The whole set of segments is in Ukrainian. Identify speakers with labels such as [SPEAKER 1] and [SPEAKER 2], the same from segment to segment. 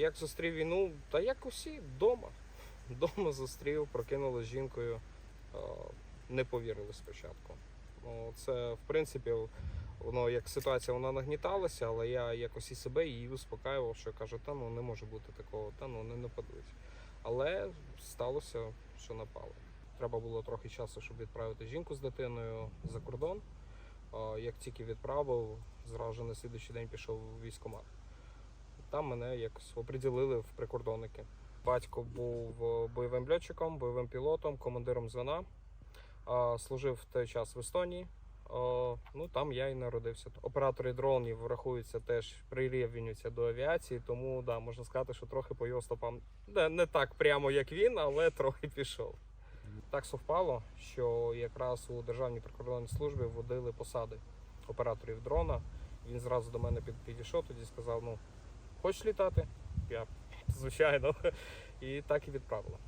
[SPEAKER 1] Як зустрів війну, та як усі, вдома. Вдома зустрів, прокинули з жінкою, не повірили спочатку. Ну, це, в принципі, воно як ситуація вона нагніталася, але я якось і себе її успокаював, що кажу, та ну не може бути такого, та ну не нападуть. Але сталося, що напали. Треба було трохи часу, щоб відправити жінку з дитиною за кордон. Як тільки відправив, зразу на слідуючий день пішов у військкомат. Там мене якось оприділили в прикордонники. Батько був е, бойовим льотчиком, бойовим пілотом, командиром звена. Служив в той час в Естонії. Ну там я і народився. Оператори дронів рахуються теж прирівнюються до авіації, тому да, можна сказати, що трохи по його стопам не, не так прямо, як він, але трохи пішов. Так совпало, що якраз у Державній прикордонній службі вводили посади операторів дрона. Він зразу до мене підійшов, тоді сказав: ну, хочеш літати? Я, звичайно, і так і відправила.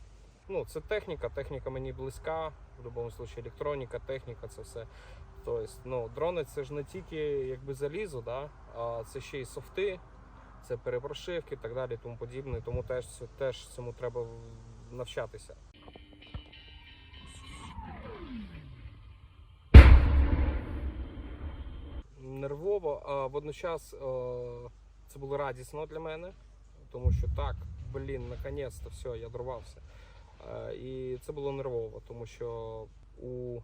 [SPEAKER 1] Ну, це техніка, техніка мені близька, в будь-якому випадку електроніка, техніка, це все. Тобто, ну, дрони це ж не тільки якби залізо, да? а це ще й софти, це перепрошивки і так далі, тому подібне. Тому теж, теж цьому треба навчатися. Нервово, а водночас е, це було радісно для мене, тому що так, блін, наконець-то все, я дорвався. Е, І це було нервово, тому що у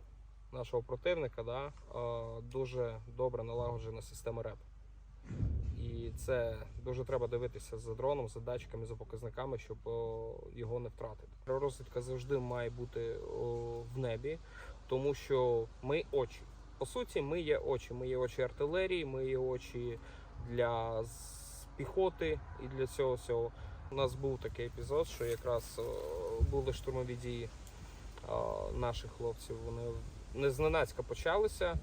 [SPEAKER 1] нашого противника да, е, дуже добре налагоджена система РЕП. І це дуже треба дивитися за дроном, за датчиками, за показниками, щоб його не втратити. Розвідка завжди має бути в небі, тому що ми очі. По суті, ми є очі. Ми є очі артилерії, ми є очі для піхоти і для цього всього. У нас був такий епізод, що якраз були штурмові дії наших хлопців. Вони не зненацька почалися.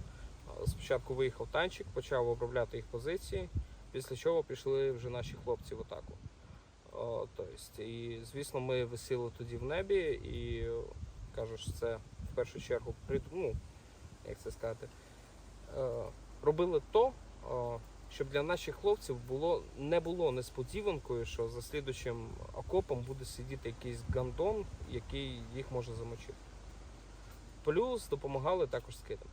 [SPEAKER 1] Спочатку виїхав танчик, почав обробляти їх позиції, після чого пішли вже наші хлопці в атаку. Тобто, і звісно, ми висіли тоді в небі і що це в першу чергу ну, як це сказати, е, робили то, е, щоб для наших хлопців було не було несподіванкою, що за слідучим окопом буде сидіти якийсь гандон, який їх може замочити. Плюс допомагали також скидами.